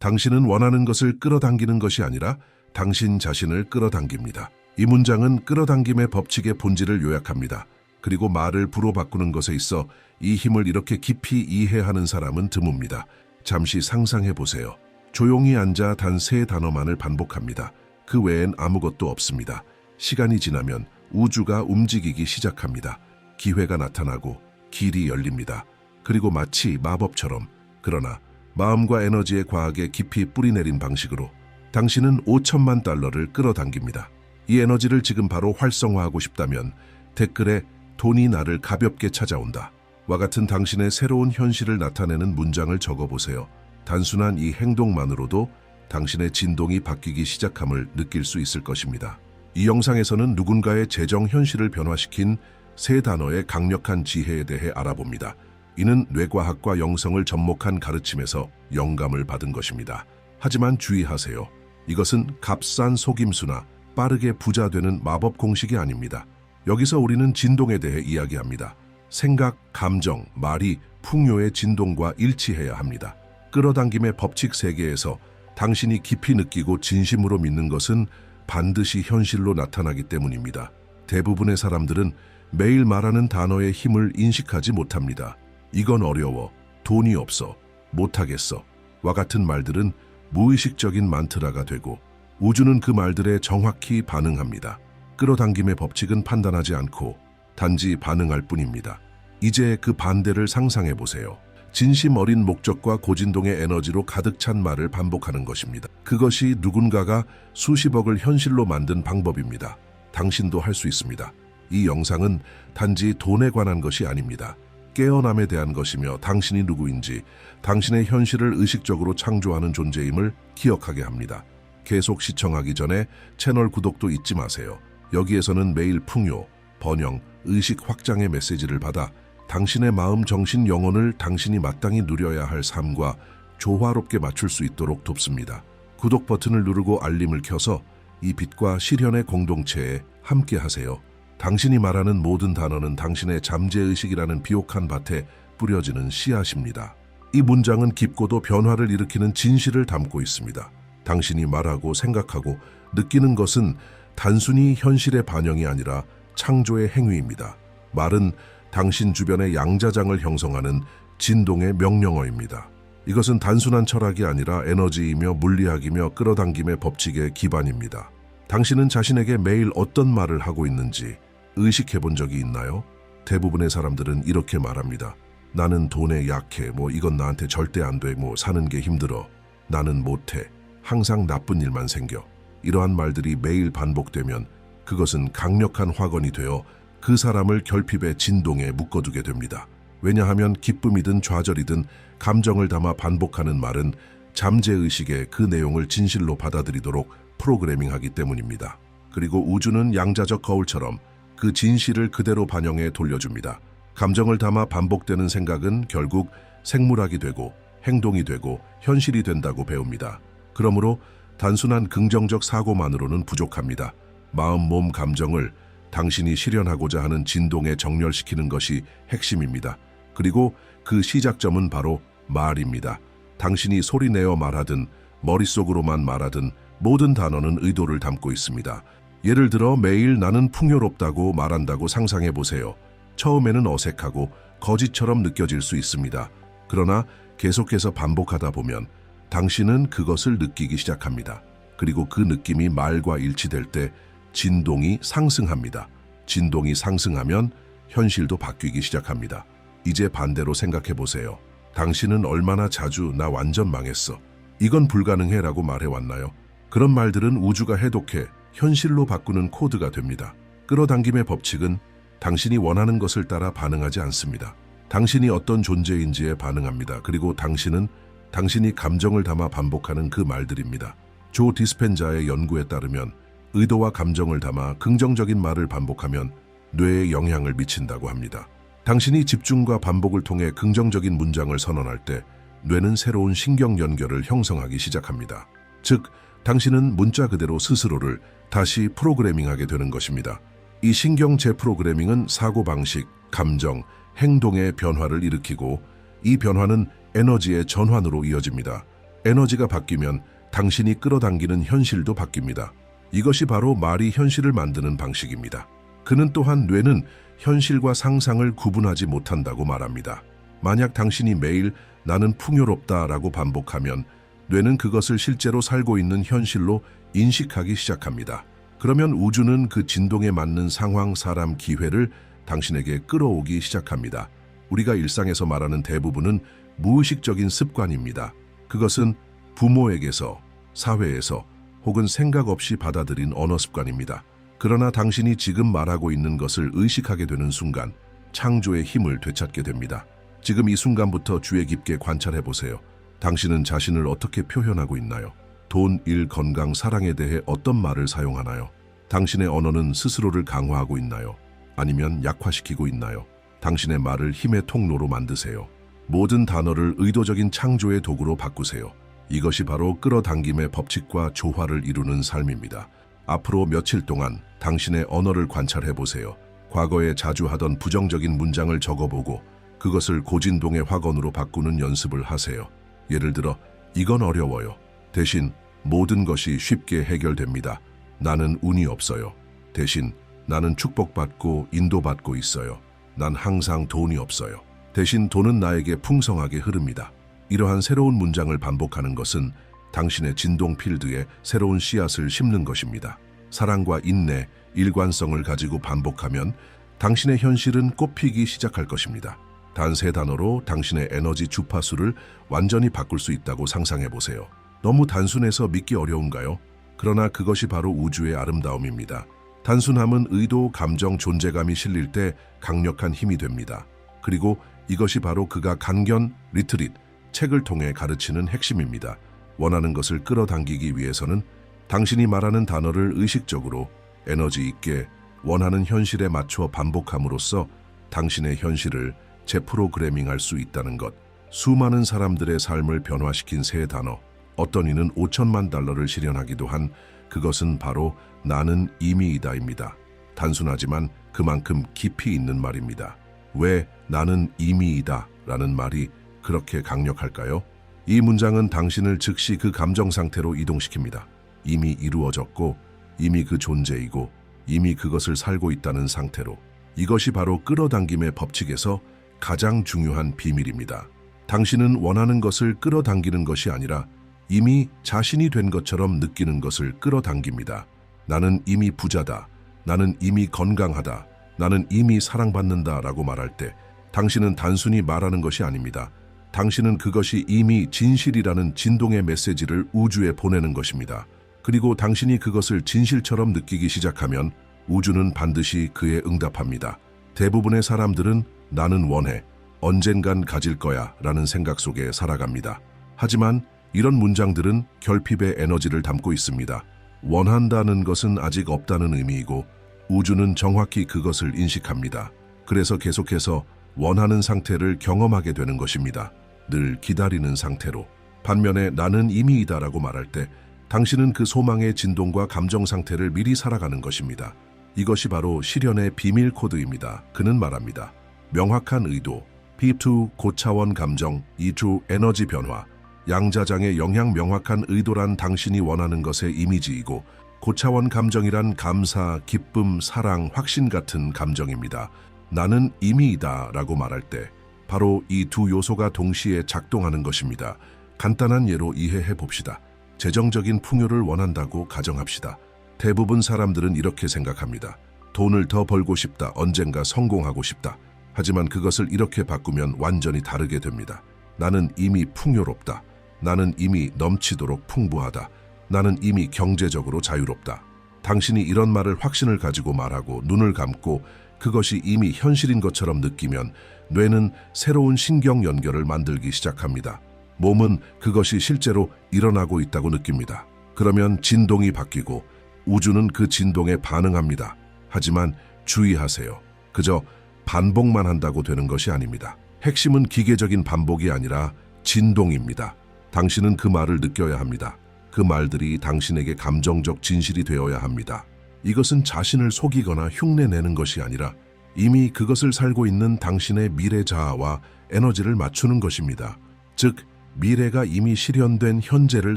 당신은 원하는 것을 끌어당기는 것이 아니라 당신 자신을 끌어당깁니다. 이 문장은 끌어당김의 법칙의 본질을 요약합니다. 그리고 말을 부로 바꾸는 것에 있어 이 힘을 이렇게 깊이 이해하는 사람은 드뭅니다. 잠시 상상해 보세요. 조용히 앉아 단 세 단어만을 반복합니다. 그 외엔 아무것도 없습니다. 시간이 지나면 우주가 움직이기 시작합니다. 기회가 나타나고 길이 열립니다. 그리고 마치 마법처럼 그러나 마음과 에너지의 과학에 깊이 뿌리내린 방식으로 당신은 5천만 달러를 끌어당깁니다. 이 에너지를 지금 바로 활성화하고 싶다면 댓글에 돈이 나를 가볍게 찾아온다. 와 같은 당신의 새로운 현실을 나타내는 문장을 적어보세요. 단순한 이 행동만으로도 당신의 진동이 바뀌기 시작함을 느낄 수 있을 것입니다. 이 영상에서는 누군가의 재정 현실을 변화시킨 세 단어의 강력한 지혜에 대해 알아봅니다. 이는 뇌과학과 영성을 접목한 가르침에서 영감을 받은 것입니다. 하지만 주의하세요. 이것은 값싼 속임수나 빠르게 부자 되는 마법 공식이 아닙니다. 여기서 우리는 진동에 대해 이야기합니다. 생각, 감정, 말이 풍요의 진동과 일치해야 합니다. 끌어당김의 법칙 세계에서 당신이 깊이 느끼고 진심으로 믿는 것은 반드시 현실로 나타나기 때문입니다. 대부분의 사람들은 매일 말하는 단어의 힘을 인식하지 못합니다. 이건 어려워, 돈이 없어, 못하겠어. 와 같은 말들은 무의식적인 만트라가 되고 우주는 그 말들에 정확히 반응합니다. 끌어당김의 법칙은 판단하지 않고 단지 반응할 뿐입니다. 이제 그 반대를 상상해 보세요. 진심 어린 목적과 고진동의 에너지로 가득 찬 말을 반복하는 것입니다. 그것이 누군가가 수십억을 현실로 만든 방법입니다. 당신도 할 수 있습니다. 이 영상은 단지 돈에 관한 것이 아닙니다. 깨어남에 대한 것이며 당신이 누구인지, 당신의 현실을 의식적으로 창조하는 존재임을 기억하게 합니다. 계속 시청하기 전에 채널 구독도 잊지 마세요. 여기에서는 매일 풍요, 번영, 의식 확장의 메시지를 받아 당신의 마음, 정신, 영혼을 당신이 마땅히 누려야 할 삶과 조화롭게 맞출 수 있도록 돕습니다. 구독 버튼을 누르고 알림을 켜서 이 빛과 실현의 공동체에 함께 하세요. 당신이 말하는 모든 단어는 당신의 잠재의식이라는 비옥한 밭에 뿌려지는 씨앗입니다. 이 문장은 깊고도 변화를 일으키는 진실을 담고 있습니다. 당신이 말하고 생각하고 느끼는 것은 단순히 현실의 반영이 아니라 창조의 행위입니다. 말은 당신 주변의 양자장을 형성하는 진동의 명령어입니다. 이것은 단순한 철학이 아니라 에너지이며 물리학이며 끌어당김의 법칙의 기반입니다. 당신은 자신에게 매일 어떤 말을 하고 있는지 의식해 본 적이 있나요? 대부분의 사람들은 이렇게 말합니다. 나는 돈에 약해. 뭐 이건 나한테 절대 안 돼. 뭐 사는 게 힘들어. 나는 못해. 항상 나쁜 일만 생겨. 이러한 말들이 매일 반복되면 그것은 강력한 화건이 되어 그 사람을 결핍의 진동에 묶어두게 됩니다. 왜냐하면 기쁨이든 좌절이든 감정을 담아 반복하는 말은 잠재의식의 그 내용을 진실로 받아들이도록 프로그래밍하기 때문입니다. 그리고 우주는 양자적 거울처럼 그 진실을 그대로 반영해 돌려줍니다. 감정을 담아 반복되는 생각은 결국 생물학이 되고 행동이 되고 현실이 된다고 배웁니다. 그러므로 단순한 긍정적 사고만으로는 부족합니다. 마음, 몸, 감정을 당신이 실현하고자 하는 진동에 정렬시키는 것이 핵심입니다. 그리고 그 시작점은 바로 말입니다. 당신이 소리내어 말하든 머릿속으로만 말하든 모든 단어는 의도를 담고 있습니다. 예를 들어 매일 나는 풍요롭다고 말한다고 상상해 보세요. 처음에는 어색하고 거짓처럼 느껴질 수 있습니다. 그러나 계속해서 반복하다 보면 당신은 그것을 느끼기 시작합니다. 그리고 그 느낌이 말과 일치될 때 진동이 상승합니다. 진동이 상승하면 현실도 바뀌기 시작합니다. 이제 반대로 생각해 보세요. 당신은 얼마나 자주 나 완전 망했어. 이건 불가능해 라고 말해왔나요? 그런 말들은 우주가 해독해 현실로 바꾸는 코드가 됩니다. 끌어당김의 법칙은 당신이 원하는 것을 따라 반응하지 않습니다. 당신이 어떤 존재인지에 반응합니다. 그리고 당신은 당신이 감정을 담아 반복하는 그 말들입니다. 조 디스펜자의 연구에 따르면 의도와 감정을 담아 긍정적인 말을 반복하면 뇌에 영향을 미친다고 합니다. 당신이 집중과 반복을 통해 긍정적인 문장을 선언할 때 뇌는 새로운 신경 연결을 형성하기 시작합니다. 즉, 당신은 문자 그대로 스스로를 다시 프로그래밍하게 되는 것입니다. 이 신경 재프로그래밍은 사고방식, 감정, 행동의 변화를 일으키고 이 변화는 에너지의 전환으로 이어집니다. 에너지가 바뀌면 당신이 끌어당기는 현실도 바뀝니다. 이것이 바로 말이 현실을 만드는 방식입니다. 그는 또한 뇌는 현실과 상상을 구분하지 못한다고 말합니다. 만약 당신이 매일 나는 풍요롭다 라고 반복하면 뇌는 그것을 실제로 살고 있는 현실로 인식하기 시작합니다. 그러면 우주는 그 진동에 맞는 상황, 사람, 기회를 당신에게 끌어오기 시작합니다. 우리가 일상에서 말하는 대부분은 무의식적인 습관입니다. 그것은 부모에게서, 사회에서 혹은 생각 없이 받아들인 언어 습관입니다. 그러나 당신이 지금 말하고 있는 것을 의식하게 되는 순간 창조의 힘을 되찾게 됩니다. 지금 이 순간부터 주의 깊게 관찰해 보세요. 당신은 자신을 어떻게 표현하고 있나요? 돈, 일, 건강, 사랑에 대해 어떤 말을 사용하나요? 당신의 언어는 스스로를 강화하고 있나요? 아니면 약화시키고 있나요? 당신의 말을 힘의 통로로 만드세요. 모든 단어를 의도적인 창조의 도구로 바꾸세요. 이것이 바로 끌어당김의 법칙과 조화를 이루는 삶입니다. 앞으로 며칠 동안 당신의 언어를 관찰해 보세요. 과거에 자주 하던 부정적인 문장을 적어보고 그것을 고진동의 확언으로 바꾸는 연습을 하세요. 예를 들어, 이건 어려워요. 대신 모든 것이 쉽게 해결됩니다. 나는 운이 없어요. 대신 나는 축복받고 인도받고 있어요. 난 항상 돈이 없어요. 대신 돈은 나에게 풍성하게 흐릅니다. 이러한 새로운 문장을 반복하는 것은 당신의 진동 필드에 새로운 씨앗을 심는 것입니다. 사랑과 인내, 일관성을 가지고 반복하면 당신의 현실은 꽃피기 시작할 것입니다. 단 세 단어로 당신의 에너지 주파수를 완전히 바꿀 수 있다고 상상해 보세요. 너무 단순해서 믿기 어려운가요? 그러나 그것이 바로 우주의 아름다움입니다. 단순함은 의도, 감정, 존재감이 실릴 때 강력한 힘이 됩니다. 그리고 이것이 바로 그가 간견, 리트릿, 책을 통해 가르치는 핵심입니다. 원하는 것을 끌어당기기 위해서는 당신이 말하는 단어를 의식적으로 에너지 있게 원하는 현실에 맞춰 반복함으로써 당신의 현실을 재프로그래밍 할 수 있다는 것. 수많은 사람들의 삶을 변화시킨 세 단어. 어떤 이는 5천만 달러를 실현하기도 한 그것은 바로 나는 이미이다입니다. 단순하지만 그만큼 깊이 있는 말입니다. 왜 나는 이미이다 라는 말이 그렇게 강력할까요? 이 문장은 당신을 즉시 그 감정 상태로 이동시킵니다. 이미 이루어졌고, 이미 그 존재이고, 이미 그것을 살고 있다는 상태로. 이것이 바로 끌어당김의 법칙에서 가장 중요한 비밀입니다. 당신은 원하는 것을 끌어당기는 것이 아니라 이미 자신이 된 것처럼 느끼는 것을 끌어당깁니다. 나는 이미 부자다. 나는 이미 건강하다. 나는 이미 사랑받는다 라고 말할 때 당신은 단순히 말하는 것이 아닙니다. 당신은 그것이 이미 진실이라는 진동의 메시지를 우주에 보내는 것입니다. 그리고 당신이 그것을 진실처럼 느끼기 시작하면 우주는 반드시 그에 응답합니다. 대부분의 사람들은 나는 원해, 언젠간 가질 거야 라는 생각 속에 살아갑니다. 하지만 이런 문장들은 결핍의 에너지를 담고 있습니다. 원한다는 것은 아직 없다는 의미이고 우주는 정확히 그것을 인식합니다. 그래서 계속해서 원하는 상태를 경험하게 되는 것입니다. 늘 기다리는 상태로. 반면에 나는 이미이다라고 말할 때 당신은 그 소망의 진동과 감정 상태를 미리 살아가는 것입니다. 이것이 바로 실현의 비밀 코드입니다. 그는 말합니다. 명확한 의도, P2 고차원 감정, E2 에너지 변화, 양자장의 영향 명확한 의도란 당신이 원하는 것의 이미지이고 고차원 감정이란 감사, 기쁨, 사랑, 확신 같은 감정입니다. 나는 이미이다 라고 말할 때 바로 이 두 요소가 동시에 작동하는 것입니다. 간단한 예로 이해해 봅시다. 재정적인 풍요를 원한다고 가정합시다. 대부분 사람들은 이렇게 생각합니다. 돈을 더 벌고 싶다, 언젠가 성공하고 싶다. 하지만 그것을 이렇게 바꾸면 완전히 다르게 됩니다. 나는 이미 풍요롭다. 나는 이미 넘치도록 풍부하다. 나는 이미 경제적으로 자유롭다. 당신이 이런 말을 확신을 가지고 말하고 눈을 감고 그것이 이미 현실인 것처럼 느끼면 뇌는 새로운 신경 연결을 만들기 시작합니다. 몸은 그것이 실제로 일어나고 있다고 느낍니다. 그러면 진동이 바뀌고 우주는 그 진동에 반응합니다. 하지만 주의하세요. 그저 반복만 한다고 되는 것이 아닙니다. 핵심은 기계적인 반복이 아니라 진동입니다. 당신은 그 말을 느껴야 합니다. 그 말들이 당신에게 감정적 진실이 되어야 합니다. 이것은 자신을 속이거나 흉내내는 것이 아니라 이미 그것을 살고 있는 당신의 미래 자아와 에너지를 맞추는 것입니다. 즉, 미래가 이미 실현된 현재를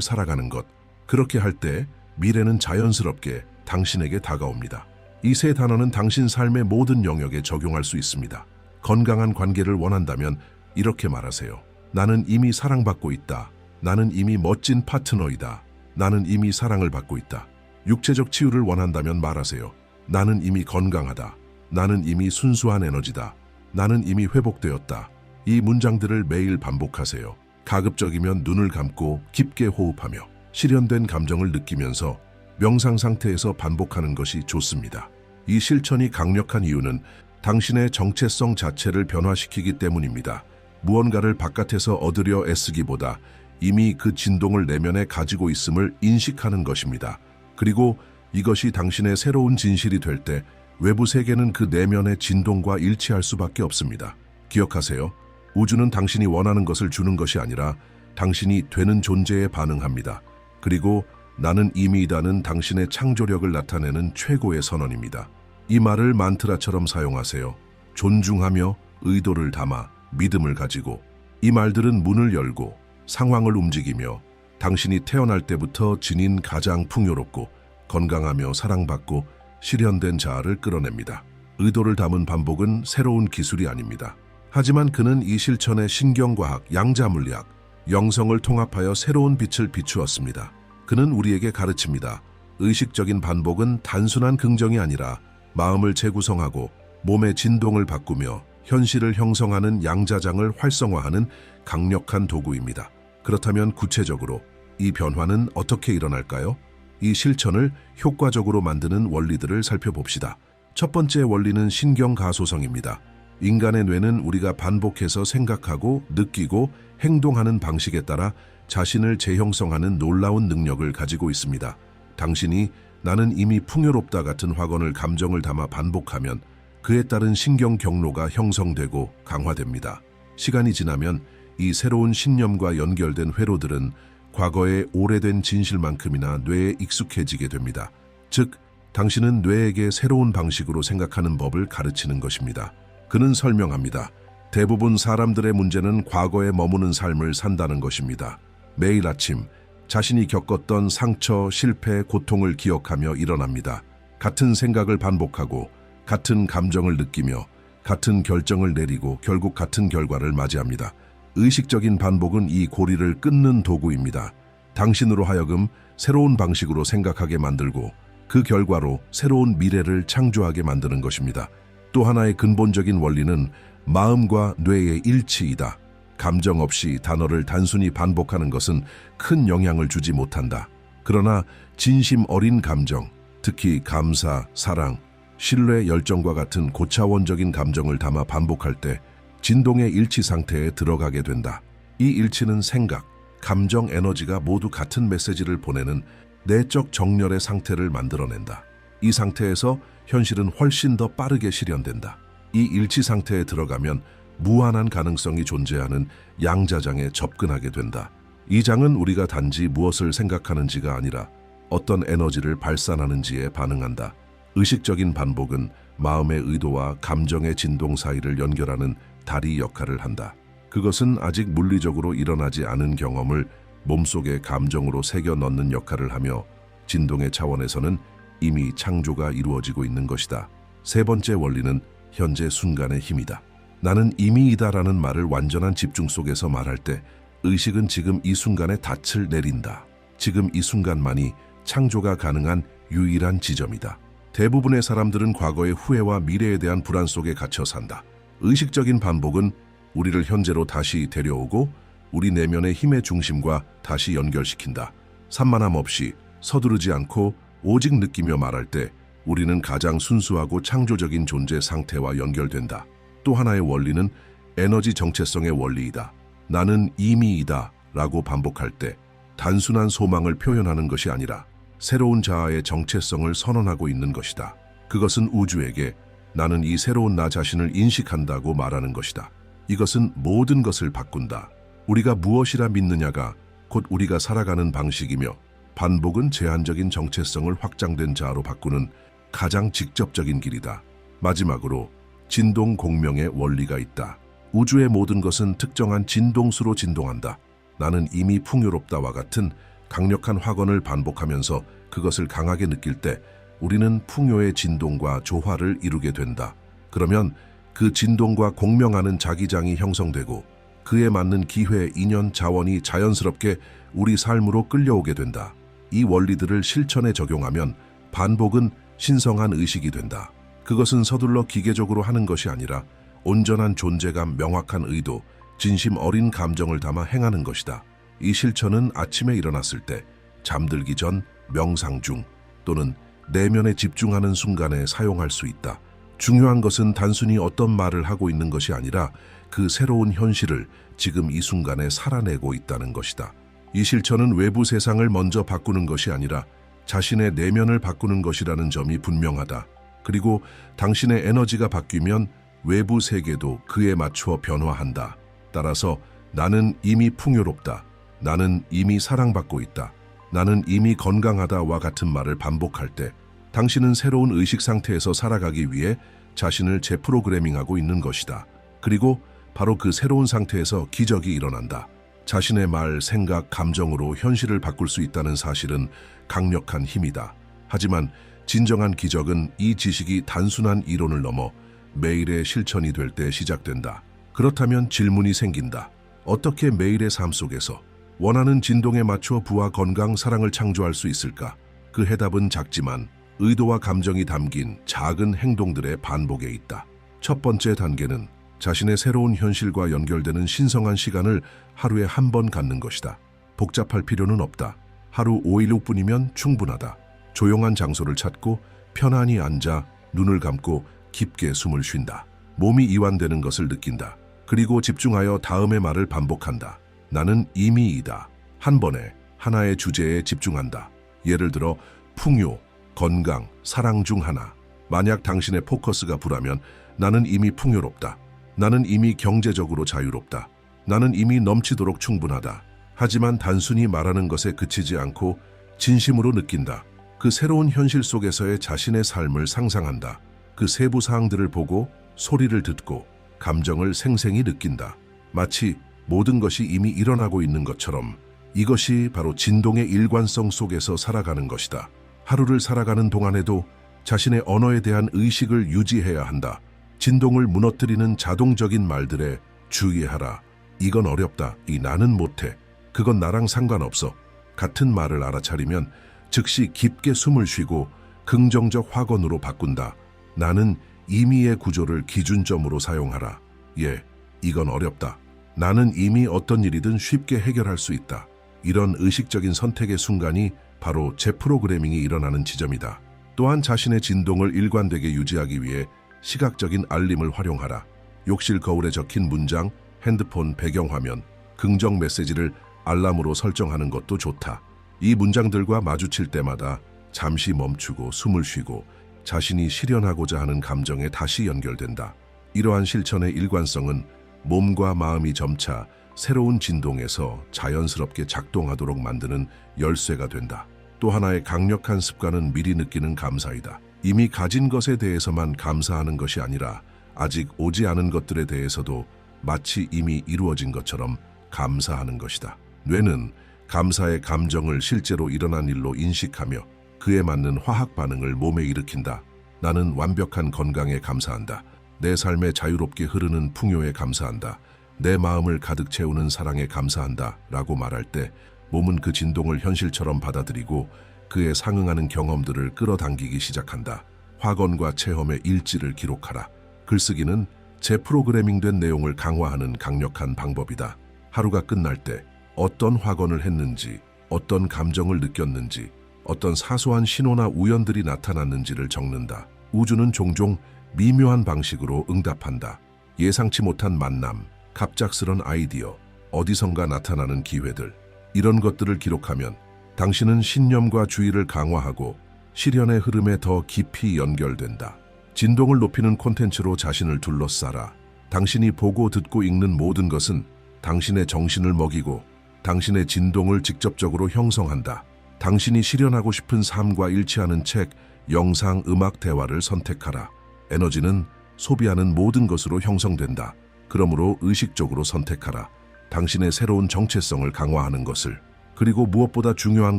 살아가는 것. 그렇게 할 때 미래는 자연스럽게 당신에게 다가옵니다. 이 세 단어는 당신 삶의 모든 영역에 적용할 수 있습니다. 건강한 관계를 원한다면 이렇게 말하세요. 나는 이미 사랑받고 있다. 나는 이미 멋진 파트너이다. 나는 이미 사랑을 받고 있다. 육체적 치유를 원한다면 말하세요. 나는 이미 건강하다. 나는 이미 순수한 에너지다. 나는 이미 회복되었다. 이 문장들을 매일 반복하세요. 가급적이면 눈을 감고 깊게 호흡하며 실현된 감정을 느끼면서 명상 상태에서 반복하는 것이 좋습니다. 이 실천이 강력한 이유는 당신의 정체성 자체를 변화시키기 때문입니다. 무언가를 바깥에서 얻으려 애쓰기보다 이미 그 진동을 내면에 가지고 있음을 인식하는 것입니다. 그리고 이것이 당신의 새로운 진실이 될 때 외부 세계는 그 내면의 진동과 일치할 수밖에 없습니다. 기억하세요. 우주는 당신이 원하는 것을 주는 것이 아니라 당신이 되는 존재에 반응합니다. 그리고 나는 이미이다는 당신의 창조력을 나타내는 최고의 선언입니다. 이 말을 만트라처럼 사용하세요. 존중하며 의도를 담아 믿음을 가지고 이 말들은 문을 열고 상황을 움직이며 당신이 태어날 때부터 지닌 가장 풍요롭고 건강하며 사랑받고 실현된 자아를 끌어냅니다. 의도를 담은 반복은 새로운 기술이 아닙니다. 하지만 그는 이 실천의 신경과학, 양자물리학, 영성을 통합하여 새로운 빛을 비추었습니다. 그는 우리에게 가르칩니다. 의식적인 반복은 단순한 긍정이 아니라 마음을 재구성하고 몸의 진동을 바꾸며 현실을 형성하는 양자장을 활성화하는 강력한 도구입니다. 그렇다면 구체적으로 이 변화는 어떻게 일어날까요? 이 실천을 효과적으로 만드는 원리들을 살펴봅시다. 첫 번째 원리는 신경가소성입니다. 인간의 뇌는 우리가 반복해서 생각하고 느끼고 행동하는 방식에 따라 자신을 재형성하는 놀라운 능력을 가지고 있습니다. 당신이 나는 이미 풍요롭다 같은 확언을 감정을 담아 반복하면 그에 따른 신경 경로가 형성되고 강화됩니다. 시간이 지나면 이 새로운 신념과 연결된 회로들은 과거의 오래된 진실만큼이나 뇌에 익숙해지게 됩니다. 즉, 당신은 뇌에게 새로운 방식으로 생각하는 법을 가르치는 것입니다. 그는 설명합니다. 대부분 사람들의 문제는 과거에 머무는 삶을 산다는 것입니다. 매일 아침 자신이 겪었던 상처, 실패, 고통을 기억하며 일어납니다. 같은 생각을 반복하고 같은 감정을 느끼며 같은 결정을 내리고 결국 같은 결과를 맞이합니다. 의식적인 반복은 이 고리를 끊는 도구입니다. 당신으로 하여금 새로운 방식으로 생각하게 만들고 그 결과로 새로운 미래를 창조하게 만드는 것입니다. 또 하나의 근본적인 원리는 마음과 뇌의 일치이다. 감정 없이 단어를 단순히 반복하는 것은 큰 영향을 주지 못한다. 그러나 진심 어린 감정, 특히 감사, 사랑, 신뢰, 열정과 같은 고차원적인 감정을 담아 반복할 때 진동의 일치 상태에 들어가게 된다. 이 일치는 생각, 감정, 에너지가 모두 같은 메시지를 보내는 내적 정렬의 상태를 만들어낸다. 이 상태에서 현실은 훨씬 더 빠르게 실현된다. 이 일치 상태에 들어가면 무한한 가능성이 존재하는 양자장에 접근하게 된다. 이 장은 우리가 단지 무엇을 생각하는지가 아니라 어떤 에너지를 발산하는지에 반응한다. 의식적인 반복은 마음의 의도와 감정의 진동 사이를 연결하는 다리 역할을 한다. 그것은 아직 물리적으로 일어나지 않은 경험을 몸속의 감정으로 새겨 넣는 역할을 하며 진동의 차원에서는 이미 창조가 이루어지고 있는 것이다. 세 번째 원리는 현재 순간의 힘이다. 나는 이미이다라는 말을 완전한 집중 속에서 말할 때 의식은 지금 이 순간에 닻을 내린다. 지금 이 순간만이 창조가 가능한 유일한 지점이다. 대부분의 사람들은 과거의 후회와 미래에 대한 불안 속에 갇혀 산다. 의식적인 반복은 우리를 현재로 다시 데려오고 우리 내면의 힘의 중심과 다시 연결시킨다. 산만함 없이 서두르지 않고 오직 느끼며 말할 때 우리는 가장 순수하고 창조적인 존재 상태와 연결된다. 또 하나의 원리는 에너지 정체성의 원리이다. 나는 이미이다 라고 반복할 때 단순한 소망을 표현하는 것이 아니라 새로운 자아의 정체성을 선언하고 있는 것이다. 그것은 우주에게 나는 이 새로운 나 자신을 인식한다고 말하는 것이다. 이것은 모든 것을 바꾼다. 우리가 무엇이라 믿느냐가 곧 우리가 살아가는 방식이며 반복은 제한적인 정체성을 확장된 자아로 바꾸는 가장 직접적인 길이다. 마지막으로 진동 공명의 원리가 있다. 우주의 모든 것은 특정한 진동수로 진동한다. 나는 이미 풍요롭다와 같은 강력한 확언을 반복하면서 그것을 강하게 느낄 때 우리는 풍요의 진동과 조화를 이루게 된다. 그러면 그 진동과 공명하는 자기장이 형성되고 그에 맞는 기회, 인연, 자원이 자연스럽게 우리 삶으로 끌려오게 된다. 이 원리들을 실천에 적용하면 반복은 신성한 의식이 된다. 그것은 서둘러 기계적으로 하는 것이 아니라 온전한 존재감, 명확한 의도, 진심 어린 감정을 담아 행하는 것이다. 이 실천은 아침에 일어났을 때, 잠들기 전, 명상 중, 또는 내면에 집중하는 순간에 사용할 수 있다. 중요한 것은 단순히 어떤 말을 하고 있는 것이 아니라 그 새로운 현실을 지금 이 순간에 살아내고 있다는 것이다. 이 실천은 외부 세상을 먼저 바꾸는 것이 아니라 자신의 내면을 바꾸는 것이라는 점이 분명하다. 그리고 당신의 에너지가 바뀌면 외부 세계도 그에 맞추어 변화한다. 따라서 나는 이미 풍요롭다. 나는 이미 사랑받고 있다. 나는 이미 건강하다와 같은 말을 반복할 때 당신은 새로운 의식 상태에서 살아가기 위해 자신을 재프로그래밍하고 있는 것이다. 그리고 바로 그 새로운 상태에서 기적이 일어난다. 자신의 말, 생각, 감정으로 현실을 바꿀 수 있다는 사실은 강력한 힘이다. 하지만 진정한 기적은 이 지식이 단순한 이론을 넘어 매일의 실천이 될 때 시작된다. 그렇다면 질문이 생긴다. 어떻게 매일의 삶 속에서 원하는 진동에 맞춰 부와 건강, 사랑을 창조할 수 있을까? 그 해답은 작지만 의도와 감정이 담긴 작은 행동들의 반복에 있다. 첫 번째 단계는 자신의 새로운 현실과 연결되는 신성한 시간을 하루에 한 번 갖는 것이다. 복잡할 필요는 없다. 하루 5일 후뿐이면 충분하다. 조용한 장소를 찾고 편안히 앉아 눈을 감고 깊게 숨을 쉰다. 몸이 이완되는 것을 느낀다. 그리고 집중하여 다음의 말을 반복한다. 나는 이미이다. 한 번에 하나의 주제에 집중한다. 예를 들어 풍요, 건강, 사랑 중 하나. 만약 당신의 포커스가 불하면 나는 이미 풍요롭다. 나는 이미 경제적으로 자유롭다. 나는 이미 넘치도록 충분하다. 하지만 단순히 말하는 것에 그치지 않고 진심으로 느낀다. 그 새로운 현실 속에서의 자신의 삶을 상상한다. 그 세부 사항들을 보고 소리를 듣고 감정을 생생히 느낀다. 마치 모든 것이 이미 일어나고 있는 것처럼 이것이 바로 진동의 일관성 속에서 살아가는 것이다. 하루를 살아가는 동안에도 자신의 언어에 대한 의식을 유지해야 한다. 진동을 무너뜨리는 자동적인 말들에 주의하라. 이건 어렵다. 이 나는 못해. 그건 나랑 상관없어. 같은 말을 알아차리면 즉시 깊게 숨을 쉬고 긍정적 확언으로 바꾼다. 나는 이미의 구조를 기준점으로 사용하라. 예, 이건 어렵다. 나는 이미 어떤 일이든 쉽게 해결할 수 있다. 이런 의식적인 선택의 순간이 바로 재프로그래밍이 일어나는 지점이다. 또한 자신의 진동을 일관되게 유지하기 위해 시각적인 알림을 활용하라. 욕실 거울에 적힌 문장, 핸드폰 배경화면, 긍정 메시지를 알람으로 설정하는 것도 좋다. 이 문장들과 마주칠 때마다 잠시 멈추고 숨을 쉬고 자신이 실현하고자 하는 감정에 다시 연결된다. 이러한 실천의 일관성은 몸과 마음이 점차 새로운 진동에서 자연스럽게 작동하도록 만드는 열쇠가 된다. 또 하나의 강력한 습관은 미리 느끼는 감사이다. 이미 가진 것에 대해서만 감사하는 것이 아니라 아직 오지 않은 것들에 대해서도 마치 이미 이루어진 것처럼 감사하는 것이다. 뇌는 감사의 감정을 실제로 일어난 일로 인식하며 그에 맞는 화학 반응을 몸에 일으킨다. 나는 완벽한 건강에 감사한다. 내 삶에 자유롭게 흐르는 풍요에 감사한다. 내 마음을 가득 채우는 사랑에 감사한다. 라고 말할 때 몸은 그 진동을 현실처럼 받아들이고 그에 상응하는 경험들을 끌어당기기 시작한다. 확언과 체험의 일지를 기록하라. 글쓰기는 재프로그래밍된 내용을 강화하는 강력한 방법이다. 하루가 끝날 때 어떤 확언을 했는지, 어떤 감정을 느꼈는지, 어떤 사소한 신호나 우연들이 나타났는지를 적는다. 우주는 종종 미묘한 방식으로 응답한다. 예상치 못한 만남, 갑작스런 아이디어, 어디선가 나타나는 기회들. 이런 것들을 기록하면 당신은 신념과 주의를 강화하고 실현의 흐름에 더 깊이 연결된다. 진동을 높이는 콘텐츠로 자신을 둘러싸라. 당신이 보고 듣고 읽는 모든 것은 당신의 정신을 먹이고 당신의 진동을 직접적으로 형성한다. 당신이 실현하고 싶은 삶과 일치하는 책, 영상, 음악, 대화를 선택하라. 에너지는 소비하는 모든 것으로 형성된다. 그러므로 의식적으로 선택하라. 당신의 새로운 정체성을 강화하는 것을. 그리고 무엇보다 중요한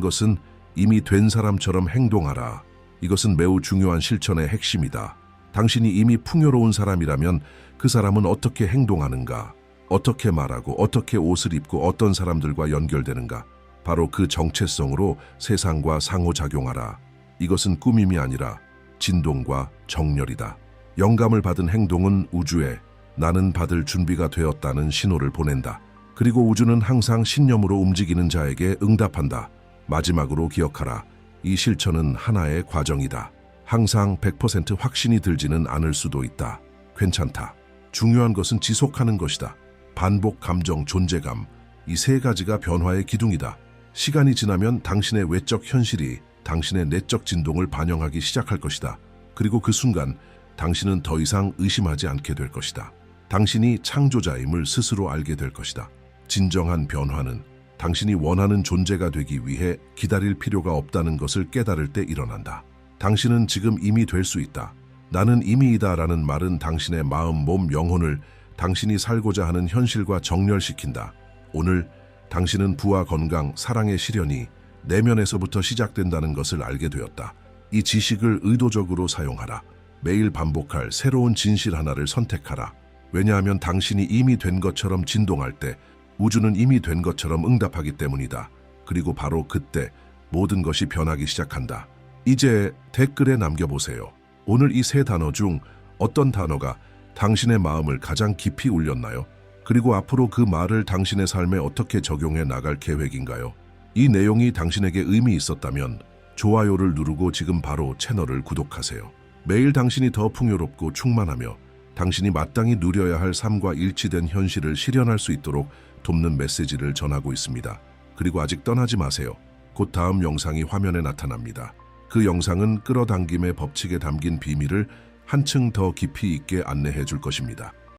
것은 이미 된 사람처럼 행동하라. 이것은 매우 중요한 실천의 핵심이다. 당신이 이미 풍요로운 사람이라면 그 사람은 어떻게 행동하는가, 어떻게 말하고, 어떻게 옷을 입고 어떤 사람들과 연결되는가. 바로 그 정체성으로 세상과 상호작용하라. 이것은 꾸밈이 아니라 진동과 정렬이다. 영감을 받은 행동은 우주에 나는 받을 준비가 되었다는 신호를 보낸다. 그리고 우주는 항상 신념으로 움직이는 자에게 응답한다. 마지막으로 기억하라. 이 실천은 하나의 과정이다. 항상 100% 확신이 들지는 않을 수도 있다. 괜찮다. 중요한 것은 지속하는 것이다. 반복 감정, 존재감. 이 세 가지가 변화의 기둥이다. 시간이 지나면 당신의 외적 현실이 당신의 내적 진동을 반영하기 시작할 것이다. 그리고 그 순간 당신은 더 이상 의심하지 않게 될 것이다. 당신이 창조자임을 스스로 알게 될 것이다. 진정한 변화는 당신이 원하는 존재가 되기 위해 기다릴 필요가 없다는 것을 깨달을 때 일어난다. 당신은 지금 이미 될 수 있다. 나는 이미이다 라는 말은 당신의 마음, 몸, 영혼을 당신이 살고자 하는 현실과 정렬시킨다. 오늘 당신은 부와 건강, 사랑의 실현이 내면에서부터 시작된다는 것을 알게 되었다. 이 지식을 의도적으로 사용하라. 매일 반복할 새로운 진실 하나를 선택하라. 왜냐하면 당신이 이미 된 것처럼 진동할 때 우주는 이미 된 것처럼 응답하기 때문이다. 그리고 바로 그때 모든 것이 변하기 시작한다. 이제 댓글에 남겨보세요. 오늘 이 세 단어 중 어떤 단어가 당신의 마음을 가장 깊이 울렸나요? 그리고 앞으로 그 말을 당신의 삶에 어떻게 적용해 나갈 계획인가요? 이 내용이 당신에게 의미 있었다면 좋아요를 누르고 지금 바로 채널을 구독하세요. 매일 당신이 더 풍요롭고 충만하며 당신이 마땅히 누려야 할 삶과 일치된 현실을 실현할 수 있도록 돕는 메시지를 전하고 있습니다. 그리고 아직 떠나지 마세요. 곧 다음 영상이 화면에 나타납니다. 그 영상은 끌어당김의 법칙에 담긴 비밀을 한층 더 깊이 있게 안내해 줄 것입니다.